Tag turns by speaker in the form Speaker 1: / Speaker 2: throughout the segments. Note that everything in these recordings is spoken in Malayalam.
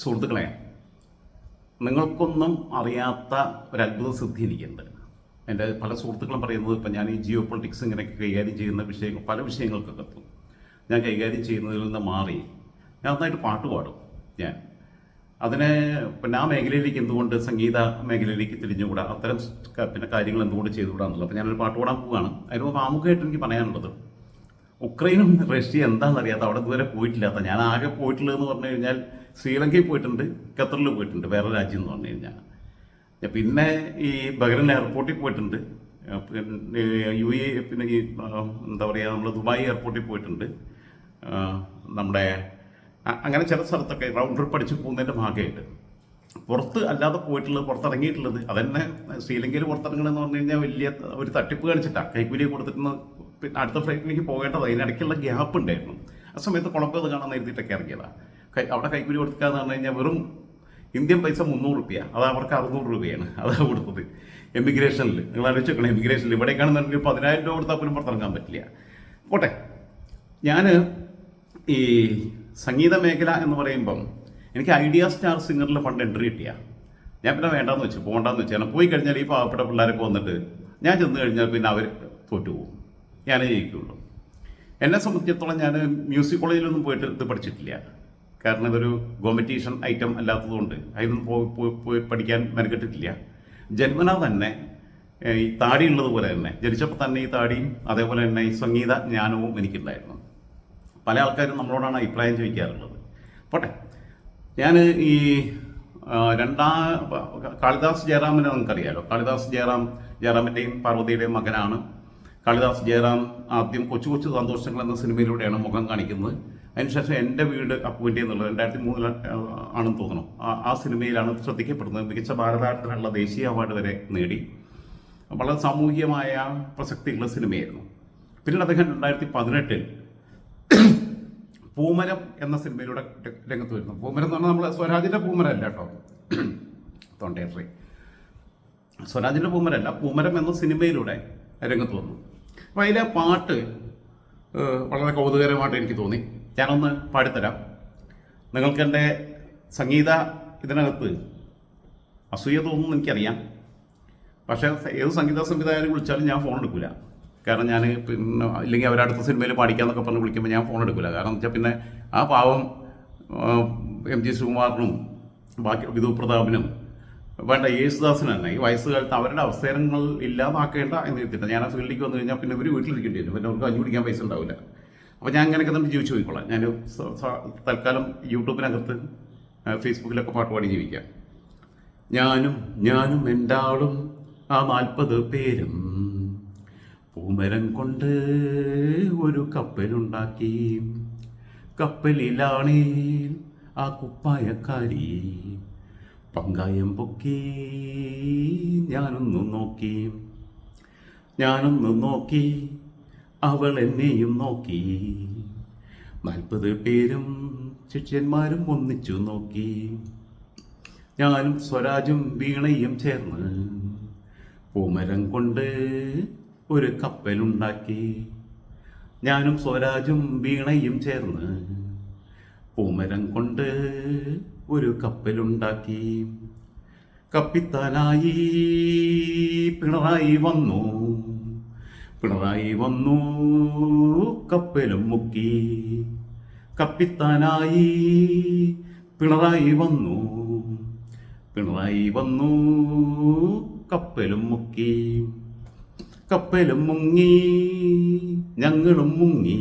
Speaker 1: സുഹൃത്തുക്കളെ നിങ്ങൾക്കൊന്നും അറിയാത്ത ഒരു അത്ഭുത സിദ്ധി എനിക്കുണ്ട് എന്റെ പല സുഹൃത്തുക്കളും പറയുന്നത് ഇപ്പം ഞാൻ ഈ ജിയോ പൊളിറ്റിക്സ് ഇങ്ങനെ കൈകാര്യം ചെയ്യുന്ന വിഷയങ്ങൾ പല വിഷയങ്ങൾക്കൊക്കെ എത്തും. ഞാൻ കൈകാര്യം ചെയ്യുന്നതിൽ നിന്ന് മാറി ഞാൻ നന്നായിട്ട് പാട്ട് പാടും ഞാൻ. അതിനെ പിന്നെ ആ മേഖലയിലേക്ക് എന്തുകൊണ്ട് സംഗീത മേഖലയിലേക്ക് തിരിഞ്ഞുകൂടാ? അത്തരം പിന്നെ കാര്യങ്ങൾ എന്തുകൊണ്ട് ചെയ്തുകൂടാ എന്നുള്ളത് അപ്പോൾ ഞാനൊരു പാട്ട് പാടാൻ പോവുകയാണ്. അതിന് ആമുഖമായിട്ട് എനിക്ക് പറയാനുള്ളത് ഉക്രൈനും റഷ്യ എന്താണെന്ന് അറിയാത്ത അവിടെ ഇതുവരെ പോയിട്ടില്ലാത്ത ഞാൻ ആകെ പോയിട്ടുള്ളതെന്ന് പറഞ്ഞു കഴിഞ്ഞാൽ ശ്രീലങ്കയിൽ പോയിട്ടുണ്ട് ഖത്തറിൽ പോയിട്ടുണ്ട് വേറെ രാജ്യം എന്ന് പറഞ്ഞു കഴിഞ്ഞാൽ. പിന്നെ ഈ ബഹ്റിൻ എയർപോർട്ടിൽ പോയിട്ടുണ്ട്. യു എ പിന്നെ ഈ എന്താ പറയുക നമ്മൾ ദുബായ് എയർപോർട്ടിൽ പോയിട്ടുണ്ട്. നമ്മുടെ അങ്ങനെ ചില സ്ഥലത്തൊക്കെ റൗണ്ട് ട്രിപ്പ് അടിച്ച് പോകുന്നതിന്റെ ഭാഗമായിട്ട്. പുറത്ത് അല്ലാതെ പോയിട്ടുള്ളത് പുറത്തിറങ്ങിയിട്ടുള്ളത് അതന്നെ ശ്രീലങ്കയിൽ പുറത്തിറങ്ങണമെന്ന് പറഞ്ഞു കഴിഞ്ഞാൽ വലിയ ഒരു തട്ടിപ്പ് കാണിച്ചിട്ടാണ് കൈക്കൂലി കൊടുത്തിട്ട് പിന്നെ അടുത്ത ഫ്ലൈറ്റിലേക്ക് പോകേണ്ടത്. അതിനിടയ്ക്കുള്ള ഗ്യാപ്പ് ഉണ്ടായിരുന്നു. ആ സമയത്ത് കുഴപ്പത് കാണാൻ എഴുതിയിട്ടൊക്കെ ഇറങ്ങിയതാണ് അവിടെ കൈക്കൂലി കൊടുക്കുക എന്ന് പറഞ്ഞു കഴിഞ്ഞാൽ വെറും ഇന്ത്യൻ പൈസ മുന്നൂറ് റുപ്യ. അത് അവർക്ക് അറുന്നൂറ് രൂപയാണ്. അതാണ് കൊടുത്തത്. എമിഗ്രേഷനിൽ നിങ്ങൾ ആലോചിച്ച് വെക്കണം എമിഗ്രേഷനിൽ ഇവിടേക്കാണെന്നുണ്ടെങ്കിൽ പതിനായിരം രൂപ കൊടുത്താൽ പോലും പുറത്തിറങ്ങാൻ പറ്റില്ല. പോട്ടെ. ഞാൻ ഈ സംഗീത മേഖല എന്ന് പറയുമ്പം എനിക്ക് ഐഡിയ സ്റ്റാർ സിംഗറിൽ ഫണ്ട് എൻട്രി കിട്ടിയ. ഞാൻ പിന്നെ വേണ്ടാന്ന് വെച്ചു. പോകണ്ടെന്ന് വെച്ചു. കാരണം പോയി കഴിഞ്ഞാൽ ഈ പാവപ്പെട്ട പിള്ളേരൊക്കെ വന്നിട്ട് ഞാൻ ചെന്ന് കഴിഞ്ഞാൽ പിന്നെ അവർ തോറ്റു പോകും ഞാനേ ജയിക്കുള്ളൂ. എന്നെ സംബന്ധിച്ചിടത്തോളം ഞാൻ മ്യൂസിക് കോളേജിലൊന്നും പോയിട്ട് ഇത് പഠിച്ചിട്ടില്ല. കാരണം ഇതൊരു കോമ്പറ്റീഷൻ ഐറ്റം അല്ലാത്തതുകൊണ്ട്. അതിനൊന്നും പോയി പഠിക്കാൻ മെനക്കെട്ടിട്ടില്ല. ജന്മന തന്നെ ഈ താടി ഉള്ളതുപോലെ തന്നെ. ജനിച്ചപ്പോൾ തന്നെ ഈ താടിയും അതേപോലെ തന്നെ ഈ സംഗീത ജ്ഞാനവും എനിക്കുണ്ടായിരുന്നു. പല ആൾക്കാരും നമ്മളോടാണ് അഭിപ്രായം ചോദിക്കാറുള്ളത്. പോട്ടെ. ഞാൻ ഈ രണ്ടാം കാളിദാസ് ജയറാമിനെ നമുക്കറിയാലോ. കാളിദാസ് ജയറാം ജയറാമിന്റെയും പാർവതിയുടെയും മകനാണ്. കാളിദാസ് ജയറാം ആദ്യം കൊച്ചു കൊച്ചു സന്തോഷങ്ങൾ എന്ന സിനിമയിലൂടെയാണ് മുഖം കാണിക്കുന്നത്. അതിനുശേഷം എന്റെ വീട് അപ്പോയിന്റ് എന്നുള്ളത് രണ്ടായിരത്തി മൂന്നിൽ ആണെന്ന് തോന്നുന്നു. ആ- സിനിമയിലാണ് ശ്രദ്ധിക്കപ്പെടുന്നത്. മികച്ച ഭാരതാടത്തിനുള്ള ദേശീയ അവാർഡ് വരെ നേടി. വളരെ സാമൂഹികമായ പ്രസക്തിയുള്ള സിനിമയായിരുന്നു. പിന്നീട് അദ്ദേഹം രണ്ടായിരത്തി പതിനെട്ടിൽ പൂമരം എന്ന സിനിമയിലൂടെ രംഗത്ത് വരുന്നു. പൂമരം എന്ന് പറഞ്ഞാൽ നമ്മൾ സ്വരാജിന്റെ പൂമരം അല്ല കേട്ടോ. തൊണ്ടേറി. സ്വരാജിന്റെ പൂമരല്ല പൂമരം എന്ന സിനിമയിലൂടെ രംഗത്ത് വന്നു. അപ്പോൾ അതിലെ പാട്ട് വളരെ കൗതുകരമായിട്ട് എനിക്ക് തോന്നി. ഞാനൊന്ന് പാടിത്തരാം. നിങ്ങൾക്ക് എന്റെ സംഗീത ഇതിനകത്ത് അസൂയ തോന്നുന്നു എനിക്കറിയാം. പക്ഷേ ഏത് സംഗീത സംവിധായകനെ വിളിച്ചാലും ഞാൻ ഫോൺ എടുക്കില്ല കാരണം ഞാൻ പിന്നെ ഇല്ലെങ്കിൽ അവരടുത്ത സിനിമയിൽ പാടിക്കാന്നൊക്കെ പറഞ്ഞ് വിളിക്കുമ്പോൾ ഞാൻ ഫോൺ എടുക്കില്ല കാരണം വെച്ചാൽ പിന്നെ ആ പാവം എം ജി ശ്രീകുമാറിനും ബാക്കി വിധു പ്രതാപിനും വേണ്ട യേശുദാസിന് തന്നെ ഈ വയസ്സുകാലത്ത് അവരുടെ അവസരങ്ങൾ ഇല്ലാതാക്കേണ്ട എന്ന് എത്തിയിട്ട് ഞാൻ ആ ഫീൽഡിലേക്ക് വന്നു കഴിഞ്ഞാൽ പിന്നെ ഇവർ വീട്ടിലിരിക്കേണ്ടി വരും. പിന്നെ അവർക്ക് അഞ്ഞു പിടിക്കാൻ പൈസ ഉണ്ടാവില്ല അപ്പോൾ ഞാൻ അങ്ങനെയൊക്കെ തന്നെ ജീവിച്ചു പോയിക്കോളാം ഞാൻ തൽക്കാലം യൂട്യൂബിനകത്ത് ഫേസ്ബുക്കിലൊക്കെ പാട്ട് പാടി ജീവിക്കാം. ഞാനും ഞാനും ആളും ആ നാൽപ്പത് പേരും പൂമരം കൊണ്ട് ഒരു കപ്പലുണ്ടാക്കി. കപ്പലിലാണേ ആ കുപ്പായക്കാരി പങ്കായം പൊക്കി ഞാനൊന്നു നോക്കി. ഞാനൊന്നു നോക്കി അവൾ എന്നെയും നോക്കി. നാൽപ്പത് പേരും ശിഷ്യന്മാരും ഒന്നിച്ചു നോക്കി. ഞാനും സ്വരാജും വീണയും ചേർന്ന് പൂമരം കൊണ്ട് ഒരു കപ്പലുണ്ടാക്കി ഞാനും സ്വരാജും വീണയും ചേർന്ന് പൂമരം കൊണ്ട് ഒരു കപ്പലുണ്ടാക്കി കപ്പിത്താനായി പിണറായി വന്നു. പിണറായി വന്നു കപ്പലും മുക്കി. കപ്പിത്താനായി പിണറായി വന്നു പിണറായി വന്നു കപ്പലും മുക്കി. കപ്പലും മുങ്ങി ഞങ്ങളും മുങ്ങി.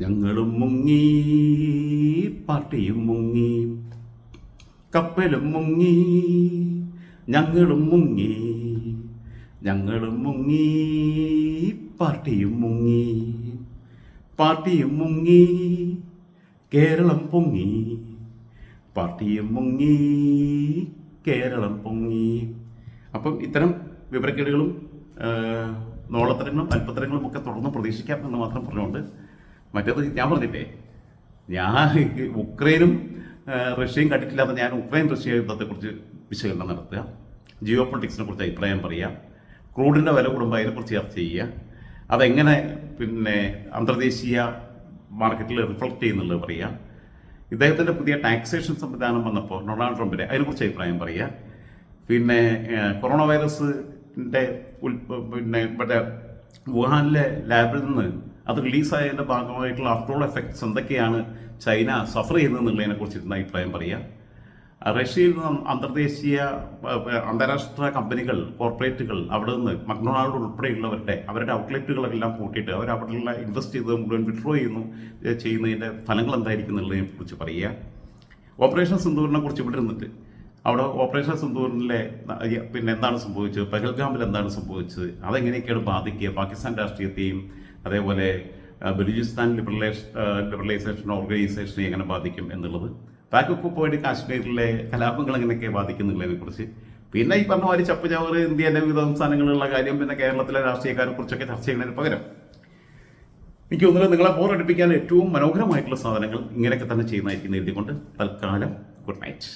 Speaker 1: ഞങ്ങളും മുങ്ങി പാർട്ടിയും മുങ്ങി. കപ്പലും മുങ്ങി ഞങ്ങളും മുങ്ങി. ഞങ്ങളും മുങ്ങി പാർട്ടിയും മുങ്ങി പാർട്ടിയും മുങ്ങി കേരളം പൊങ്ങി പാർട്ടിയും മുങ്ങി കേരളം പൊങ്ങി. അപ്പം ഇത്തരം വിവരക്കേടുകളും നോളത്തരങ്ങളും അല്പത്തരങ്ങളും ഒക്കെ തുടർന്ന് പ്രതീക്ഷിക്കാം എന്ന് മാത്രം പറഞ്ഞുകൊണ്ട് മറ്റേത് ഞാൻ പറഞ്ഞില്ലേ ഞാൻ ഉക്രൈനും റഷ്യയും കണ്ടിട്ടില്ലാത്ത ഞാൻ ഉക്രൈൻ റഷ്യ യുദ്ധത്തെക്കുറിച്ച് വിശകലനം നടത്തുക ജിയോ പൊളിറ്റിക്സിനെ കുറിച്ച് അഭിപ്രായം പറയുക ക്രൂഡിന്റെ വില കൂടുമ്പോൾ അതിനെക്കുറിച്ച് ചർച്ച ചെയ്യുക. അതെങ്ങനെ പിന്നെ അന്തർദേശീയ മാർക്കറ്റിൽ റിഫ്ലക്റ്റ് ചെയ്യുന്നുള്ളത് പറയുക. ഇദ്ദേഹത്തിന്റെ പുതിയ ടാക്സേഷൻ സംവിധാനം വന്നപ്പോൾ ഡൊണാൾഡ് ട്രംപിന്റെ അതിനെക്കുറിച്ച് അഭിപ്രായം പറയുക. പിന്നെ കൊറോണ വൈറസിന്റെ ഉൽ പിന്നെ മറ്റേ വുഹാനിലെ ലാബിൽ നിന്ന് അത് റിലീസായതിന്റെ ഭാഗമായിട്ടുള്ള ആഫ്റ്റർ എഫക്ട്സ് എന്തൊക്കെയാണ് ചൈന സഫർ ചെയ്യുന്നതെന്നുള്ളതിനെ ഇരുന്ന അഭിപ്രായം പറയുക. റഷ്യയിൽ നിന്നും അന്തർദേശീയ അന്താരാഷ്ട്ര കമ്പനികൾ കോർപ്പറേറ്റുകൾ അവിടെ നിന്ന് മക്ഡൊണാൾഡ് ഉൾപ്പെടെയുള്ളവരുടെ അവരുടെ ഔട്ട്ലെറ്റുകളെല്ലാം പൂട്ടിയിട്ട് അവർ അവിടെയുള്ള ഇൻവെസ്റ്റ് ചെയ്തത് മുഴുവൻ വിഡ്രോ ചെയ്യുന്നു ചെയ്യുന്നതിന്റെ ഫലങ്ങൾ എന്തായിരിക്കും എന്നുള്ളതിനെ കുറിച്ച് പറയുക. ഓപ്പറേഷൻ സിന്ദൂറിനെ കുറിച്ച് ഇവിടെ ഇരുന്നിട്ട് അവിടെ ഓപ്പറേഷൻ സിന്ദൂറിനെ പിന്നെ എന്താണ് സംഭവിച്ചത്? പെഹൽഗാമിൽ എന്താണ് സംഭവിച്ചത്? അതെങ്ങനെയൊക്കെയാണ് ബാധിക്കുക? പാകിസ്ഥാൻ രാഷ്ട്രീയത്തെയും അതേപോലെ ബലൂചിസ്ഥാൻ ലിബറലൈസ് ലിബറലൈസേഷൻ ഓർഗനൈസേഷനെ എങ്ങനെ ബാധിക്കും എന്നുള്ളത് പാക് പോയിട്ട് കാശ്മീരിലെ കലാപങ്ങൾ എങ്ങനെയൊക്കെ ബാധിക്കുന്നുള്ളതിനെ കുറിച്ച് പിന്നെ ഈ പറഞ്ഞ മാതിരി ചപ്പ് ചവറ് ഇന്ത്യയിലെ വിവിധ സംസ്ഥാനങ്ങളിലുള്ള കാര്യം പിന്നെ കേരളത്തിലെ രാഷ്ട്രീയക്കാരെ കുറിച്ചൊക്കെ ചർച്ച ചെയ്യുന്നതിന് പകരം എനിക്ക് തോന്നുന്നത് നിങ്ങളെ ബോറടിപ്പിക്കാൻ ഏറ്റവും മനോഹരമായിട്ടുള്ള സാധനങ്ങൾ ഇങ്ങനെയൊക്കെ തന്നെ ചെയ്യുന്നതായിരിക്കും എഴുതിക്കൊണ്ട് തൽക്കാലം ഗുഡ് നൈറ്റ്